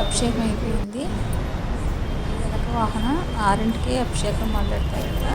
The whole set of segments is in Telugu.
అభిషేకం అయిపోయింది. వెనక వాహన ఆరింటికి అభిషేకం మొదలెడతారు కదా.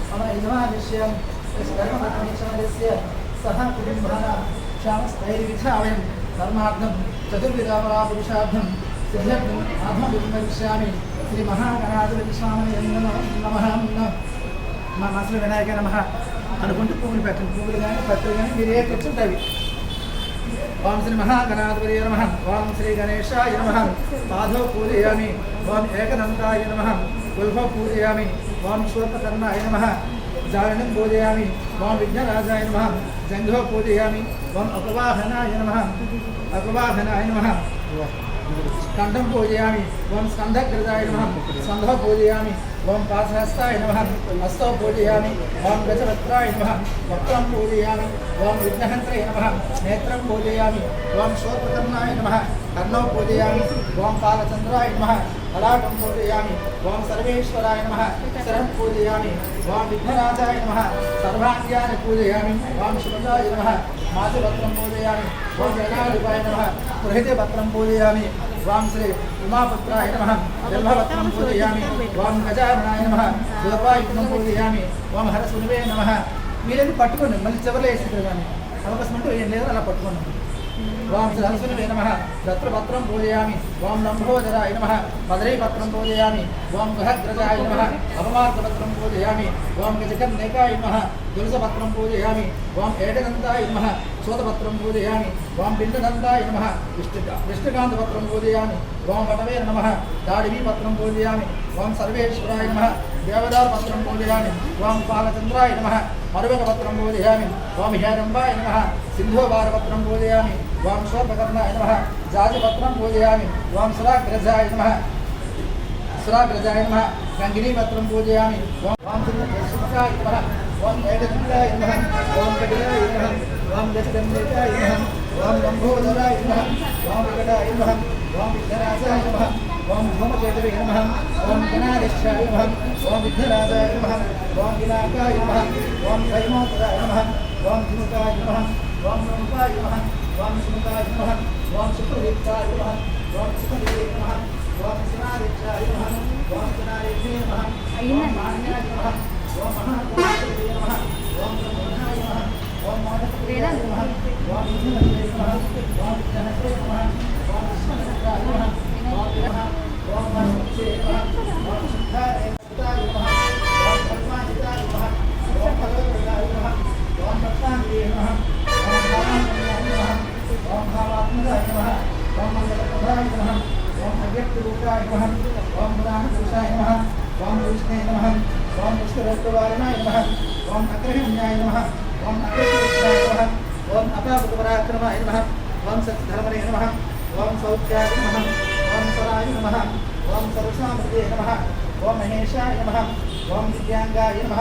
चत्कोनि मम यजमानिष्यं धर्मपत्नीक्षणस्य सह कुटुम्बानां श्यामस्थैर्विधावयं धर्मार्थं चतुर्विधापरापुरुषार्थं सिद्ध्यर्थम् आत्मविमर्श्यामि శ్రీమహాగణాధిపతిస్వామి నమ మా మనసులో వినాయక నమ అనుకుంటూ పువ్వులు పెట్టండి పువ్వులు కానీ పత్రులు కానీ మీరు ఏ తెచ్చుంటాయి ఓం శ్రీ మహాగణాధిపతి నమ ఓం శ్రీ గణేశాయ నమ పాదో పూజయామి ఓం ఏకదంతాయ నమ గుల్ఫ పూజయామి ఓం శ్వల్పకర్ణాయ నమ జారణం పూజయామి ఓం విఘ్నరాజాయ నమ జంఘో పూజయామి ఓం అపవాహనాయ నమ అపవాహనాయ నమ కంఠం పూజయామి ఓం స్కంధగ్రదాయ నమ స్కంధ పూజయామి ఓం పాశహస్తాయ నమ హస్తో పూజయామి ఓం గజవక్త్రాయ నమ వక్త్రం పూజయామి ఓం విఘ్నహంత్రయ నమ నేత్రం పూజయామి ఓం శోత్రకర్ణాయ నమ కర్ణో పూజయామి ఓం పాలచంద్రాయ నమ లలాటం పూజయామి. ఓం సర్వేశ్వరాయ నమ. శరం పూజయామి. ఓం విఘ్నరాజాయ నమ. సర్వాంగ్యాన్ని పూజయామి. ఓం శివజాయ నమ. మాధుపత్రం పూజయామి. ఓం జనాధిపాయ నమ. గృహితపత్రం పూజయామి. వాం శ్రీ ఉమాపుత్రాయ నమ. బిల్వపత్రం పూజయామి. వాం గజారణాయ నమ. దుర్వాయుధం పూజయామి. ఓం హరసునివే నమ. మీరేది పట్టుకోండి. మళ్ళీ చివరిలో వేసి కానీ అవకాశం అంటే ఏం లేదు అలా పట్టుకోండి. వాం సహస్రమే నమ. దత్రపత్రం పూజయామి. వాం లంభోదరాయ నమ. పదరీపత్రం పూజయామి. వాం గృహగ్రజాయ నమ. అపమార్గపత్రం పూజయామి. వాం గజకన్నేకాయ నమ. తులసపత్రం పూజయామి. వాం ఏటదంతాయ నమ. సూతపత్రం పూజయామి. వాం బిందదంతాయ నమ. విష్ణుకాంతపత్రం పూజయామి. వాం వటవే నమ. దాడివీపత్రం పూజయామి. వాం సర్వేశ్వరాయ నమ. దేవదారపత్రం పూజయామి. వాం పాలచంద్రాయ నమ. మరువకపత్రం పూజయామి. ఓం హేరంబాయ నమ. సింధోబారపత్రం పూజయామి. ఓం నమ జాజిపత్రం పూజయామి ఓం సురాగ్రజాయ నమ సురాగ్రజాయ నమ గంగినీపత్రం పూజయామి ఓం నమ ఓం ఏకదండాయ నమ ఓం కటిలాయ నమ ఓం గజగండేకాయ నమ ఓం లంబోదరాయ నమ ఓం వికటాయ నమ ఓం విఘ్నరాజాయ నమ ఓం ధూమకేతవే నమ ఓం గణాధిష్టాయ నమ ఓం విఘ్నరాజాయ నమ ఓం నమ ఓం నమ ఓం ధుముకాయ నమ ఓం నమకాయ నమ ఓం సుముకాయ నమ ఓం సుప్రదీప్తాయ నమ ఓం సుప్రదీపే నమ ఓం శివాదిత్యాయ నమ ఓం శివాదిత్యే నమ ఓం మాన్యాయ నమ ఓం మహాదేవాయ నమ ఓం బ్రహ్మణాయ నమ ఓం మోదకప్రియాయ నమ ఓం విష్ణువే నమ ఓం విఘ్నహతే అవ్యక్తరూపాయ నమ ఓం పురాణపురుషాయ నమ ఓం విష్ణే నమ ఓం విష్ణురత్వారణాయ నమ ఓం అగ్రహణ్యాయ నమ ఓం అగ్రహణ్యాయ నమ ఓం అపాపరాక్రమాయ నమ ఓం సత్యధర్మనే నమ ఓం సౌఖ్యాయ నమ ఓం స్వరాయ నమ ఓం సరసామృతే నమ ఓం మహేశాయ నమ ఓం దివ్యాంగాయ నమ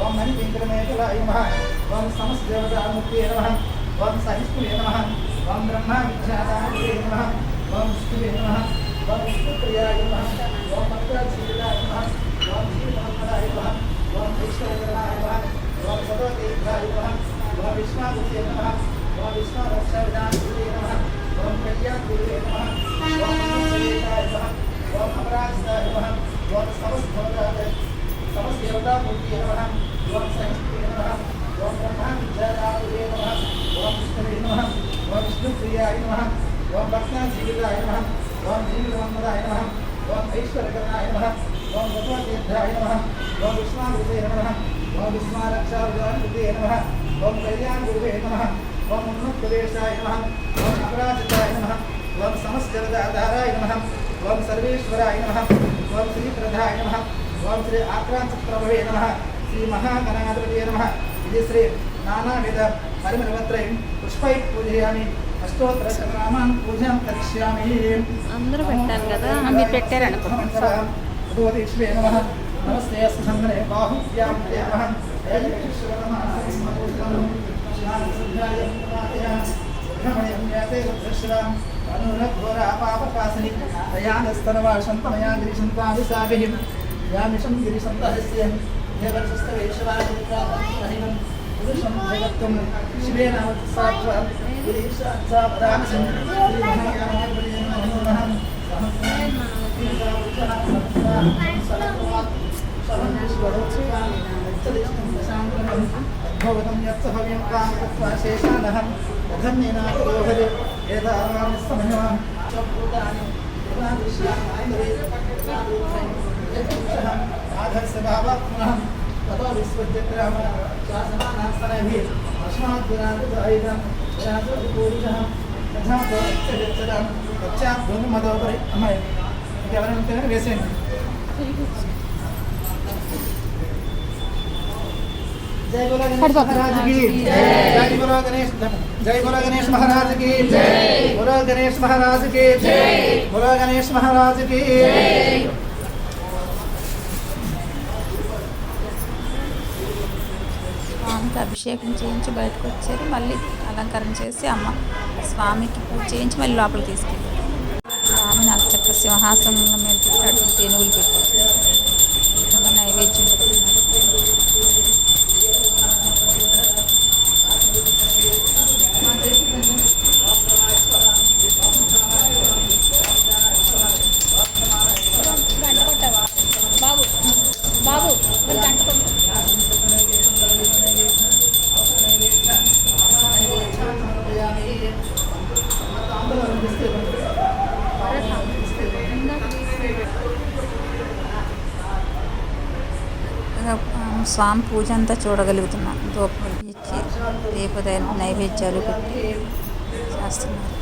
ఓం మణిపింకరమేకలాయ నమ ఓం సమస్తదేవతామూర్తే నమ ఓం సహిష్ణువే నమ ఓం బ్రహ్మ విఖ్యాతాయ నమ ఓం విష్ణువే నమ ఓం విష్ణుప్రియాయ నమ. ఓం భక్తాయ నమ ఓం శ్రీమహమ్మదాయ నమ ఓం ఈశ్వరకరాయ నమ ఓం సర్వతీర్థాయ నమ ఓం విష్ణాగురే నమ ఓం విష్ణురక్షవిదాయ నమ ఓం కళ్యాణగురే నమ ఓం నమస్కారాయ నమ ఓం అపరాజితాయ నమ ఓం సమస్తభవతాయ సమస్తదేవతామూర్తి నమ ఓం సహిష్ణువే నమ ఓం బ్రహ్మా విద్యాదాయ నమ ఓం విష్ణువే నమ ఓం విష్ణుప్రియాయ నమ ఓం భక్తాజీవితాయ నమ ఓం నమ ఓం ఐశ్వరకరాయ నమ ఓం భగవతీర్థాయ నమ ఓం విష్ణాగురే నమ ఓం విస్మారక్షాయ నమ ఓం కళ్యాణ నమ ఓం ఉన్నతదేశాయ నమ ఓం అపరాజితాయ నమ ఓం సమస్యవదాధారాయ నమ ఓం సర్వేశ్వరాయ నమ ఓం శ్రీప్రదాయ నమ ఓం శ్రీ ఆక్రాంతప్రభవే నమ శ్రీ మహాగణాధిపతి నమ ఇది శ్రీ నానావిధ పరిమళవత్రయం పుష్పై పూజయామి. అందరూ పెట్టారు కదా మీరు పెట్టారనుకుంటా భగవతీశ్వే నమ నమస్తే సంగనే బాహుభ్యాం దేవః అనురఘోరాపాపకాసిని తయానస్తనవాసంతమయా గిరిశంతాదిశాభిహిం యామిషం గిరిశంతహస్య भवतं यत् भव्यं कां कृत्वा शेषानहं धन्येन रोहरे एतावामि समयवां सम्पूतानि आधस्य भावात्मनः ततो विश्वचक्रमः श्वासः नास्मनभिः अस्मात् गुणात् ऐदं शासु पूरितः तथा भवत्य गच्छतां पश्चात् भूमिमदोपरि अमय इति अवनमित्तेन वेसयन्ति जय बोलो गणेश महाराज की जय बोलो गणेश जय। बोलो गणेश महाराज की जय। बोलो गणेश महाराज की जय। बोलो गणेश महाराज की जय। స్వామికి అభిషేకం చేయించి బయటకు వచ్చారు. మళ్ళీ అలంకరణ చేసి అమ్మ స్వామికి పూజ చేయించి మళ్ళీ లోపలికి తీసుకెళ్ళారు. స్వామి నాకు చక్క సింహాసనంలో మీద పెట్టాడు తెనుగులు పెట్టారు నైవేద్యం స్వామి పూజ అంతా చూడగలుగుతున్నాం దూపం ఇచ్చి దీపద నైవేద్యాలు పెట్టి చేస్తున్నారు.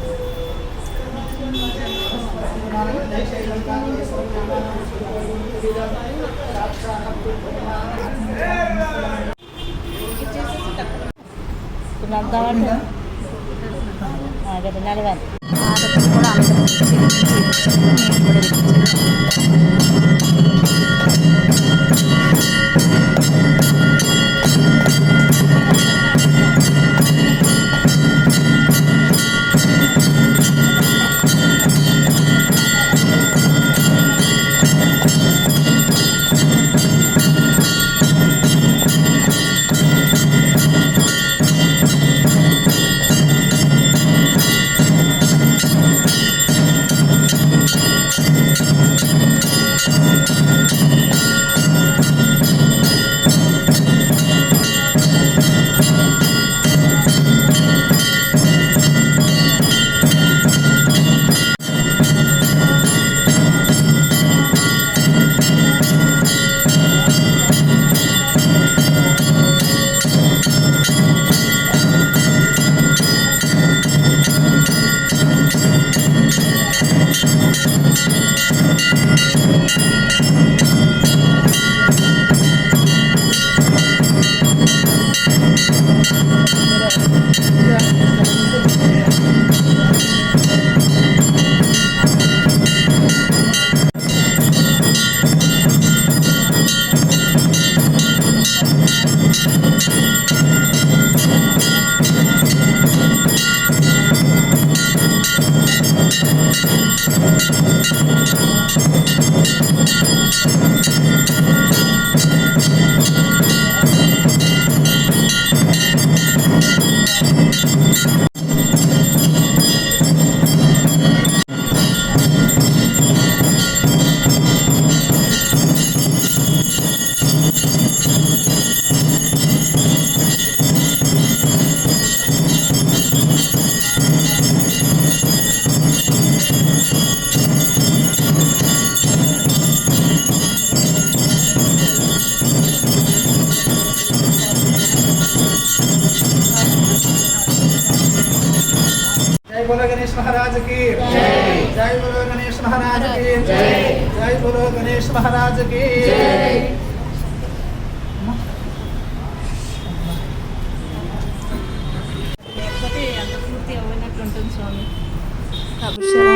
ఆడపిల్ల కూడా అందరూ महाराज की जय बोलो गणेश महाराज की जय बोलो गणेश महाराज की లేకపోతే అంత పూర్తి అవ్వనట్లు ఉంటుంది స్వామి అభిషేకం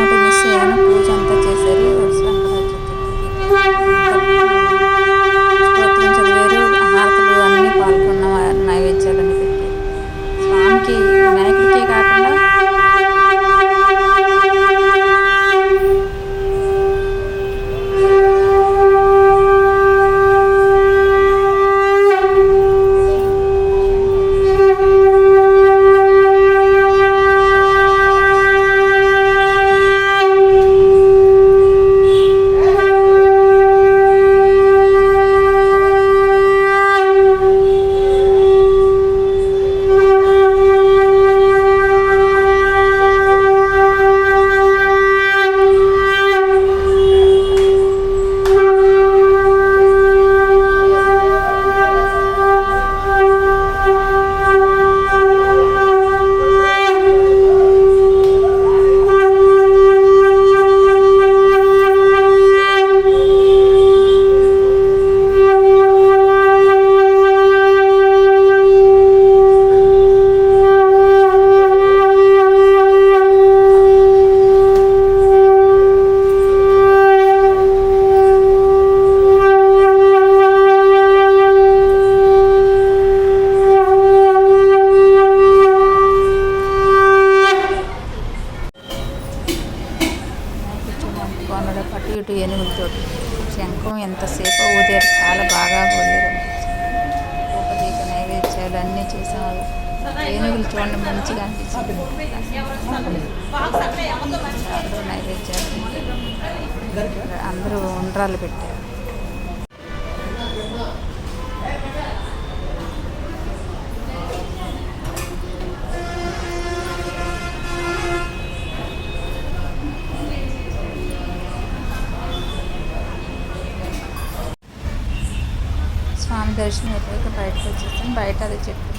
కొనడ అటు ఇటు ఏనుగులతో శంఖం ఎంతసేపు ఊదారు చాలా బాగా ఊదారు ఉపదీప నైవేద్యాలు అన్నీ చేసేవాళ్ళు. ఏనుగులు చూడండి మంచిగా అనిపించింది. అందరూ నైవేద్యాలు అందరూ ఉండ్రాలు పెట్టారు. దర్శనం అయిపోయాక బయటకు వచ్చేసాను బయట అది చెట్టు